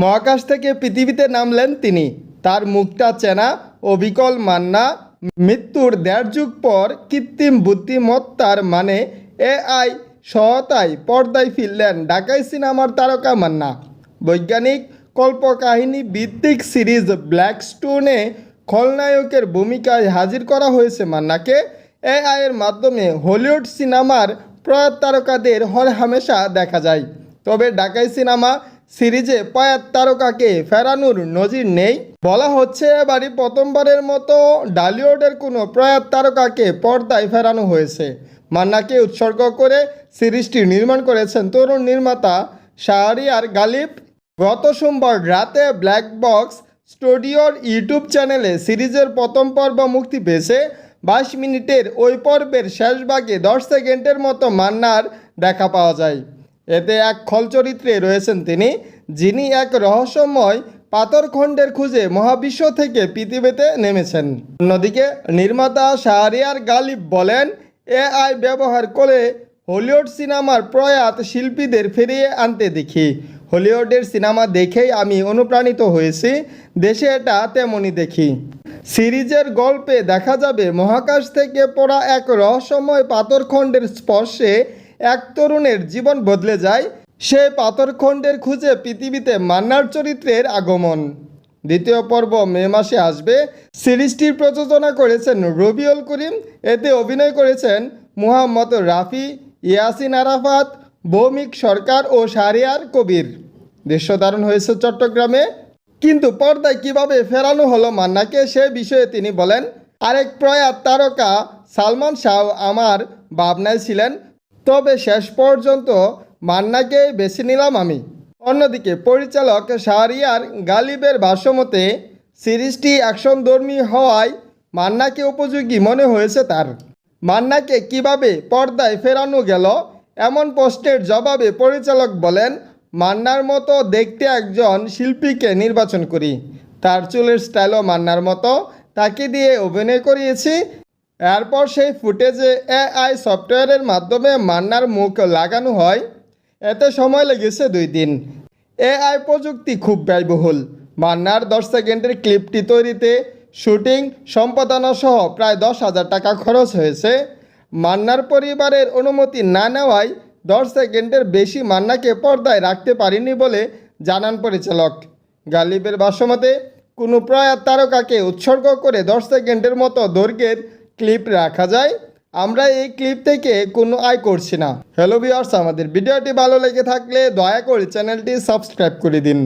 মহাকাশ থেকে পৃথিবীতে নামলেন তিনি। তার মুখটা চেনা, অবিকল মান্না, মৃত্যুর দেড় যুগ পর কৃত্রিম বুদ্ধিমত্তার মানে এআই সহতায় পর্দায় ফিরলেন ঢাকাই সিনেমার তারকা মান্না। বৈজ্ঞানিক কল্পকাহিনী ভিত্তিক সিরিজ ব্ল্যাক স্টোনে খলনায়কের ভূমিকায় হাজির করা হয়েছে মান্নাকে। এআই এর মাধ্যমে হলিউড সিনেমার প্রয়াত তারকাদের হর হামেশা দেখা যায়। তবে ঢাকাই সিনেমা সিরিজে প্রয়াত তারকাকে ফেরানোর নজির নেই। বলা হচ্ছে, এবারই প্রথমবারের মতো ডালিউডের কোনো প্রয়াত তারকাকে পর্দায় ফেরানো হয়েছে। মান্নাকে উৎসর্গ করে সিরিজটি নির্মাণ করেছেন তরুণ নির্মাতা শাহরিয়ার গালিব। গত সোমবার রাতে ব্ল্যাক বক্স স্টুডিওর ইউটিউব চ্যানেলে সিরিজের প্রথম পর্ব মুক্তি পেয়েছে। বাইশ মিনিটের ওই পর্বের শেষ ভাগে দশ সেকেন্ডের মতো মান্নার দেখা পাওয়া যায়। এতে এক খল চরিত্রে রয়েছেন তিনি, যিনি এক রহস্যময় পাথরখণ্ডের খুঁজে মহাবিশ্ব থেকে পৃথিবীতে নেমেছেন। অন্যদিকে নির্মাতা শাহরিয়ার গালিব বলেন এআই ব্যবহার করে হলিউড সিনেমার প্রয়াত শিল্পীদের ফিরিয়ে আনতে দেখি। হলিউডের সিনেমা দেখেই আমি অনুপ্রাণিত হয়েছি, দেশে এটা তেমনই দেখি। সিরিজের গল্পে দেখা যাবে মহাকাশ থেকে পড়া এক রহস্যময় পাথরখণ্ডের স্পর্শে এক তরুণের জীবন বদলে যায়, সে পাথরখণ্ডের খুঁজে পৃথিবীতে মান্নার চরিত্রের আগমন। দ্বিতীয় পর্ব মে মাসে আসবে। সিরিজটির প্রযোজনা করেছেন রবিউল করিম, এতে অভিনয় করেছেন মুহাম্মদ রাফি, ইয়াসিন আরাফাত, ভৌমিক সরকার ও শাহরিয়ার কবির। দৃশ্য ধারণ হয়েছে চট্টগ্রামে। কিন্তু পর্দায় কীভাবে ফেরানো হলো মান্নাকে সে বিষয়ে তিনি বলেন, আরেক প্রয়াত তারকা সালমান শাহ আমার ভাবনায় ছিলেন তবে শেষ পর্যন্ত মান্নাকে বেছে নিলাম আমি। অন্যদিকে পরিচালক শাহরিয়ার গালিবের ভাষ্যমতে, সিরিজটি অ্যাকশনধর্মী হওয়ায় মান্নাকে উপযোগী মনে হয়েছে তার। মান্নাকে কীভাবে পর্দায় ফেরানো গেল, এমন প্রশ্নের জবাবে পরিচালক বলেন, মান্নার মতো দেখতে একজন শিল্পীকে নির্বাচন করি। তার চুলের স্টাইলও মান্নার মতো। তাকে দিয়ে অভিনয় করিয়েছি। এরপর সেই ফুটেজে এআই সফটওয়্যারের মাধ্যমে মান্নার মুখ লাগানো হয়। এতে সময় লেগেছে দুই দিন। এআই প্রযুক্তি খুব ব্যয়বহুল। মান্নার দশ সেকেন্ডের ক্লিপটি তৈরিতে শুটিং, সম্পাদনা সহ প্রায় দশ হাজার টাকা খরচ হয়েছে। মান্নার পরিবারের অনুমতি না নেওয়ায় দশ সেকেন্ডের বেশি মান্নাকে পর্দায় রাখতে পারিনি বলে জানান পরিচালক। গালিবের ভাষ্যমতে, কোনো প্রয়াত তারকাকে উৎসর্গ করে দশ সেকেন্ডের মতো দৈর্ঘ্যের ক্লিপ রাখা যায়। আমরা এই ক্লিপ থেকে কোনো আয় করছি না। হ্যালো ভিওর্স আমাদের ভিডিওটি ভালো লেগে থাকলে দয়া করে চ্যানেলটি সাবস্ক্রাইব করে দিন।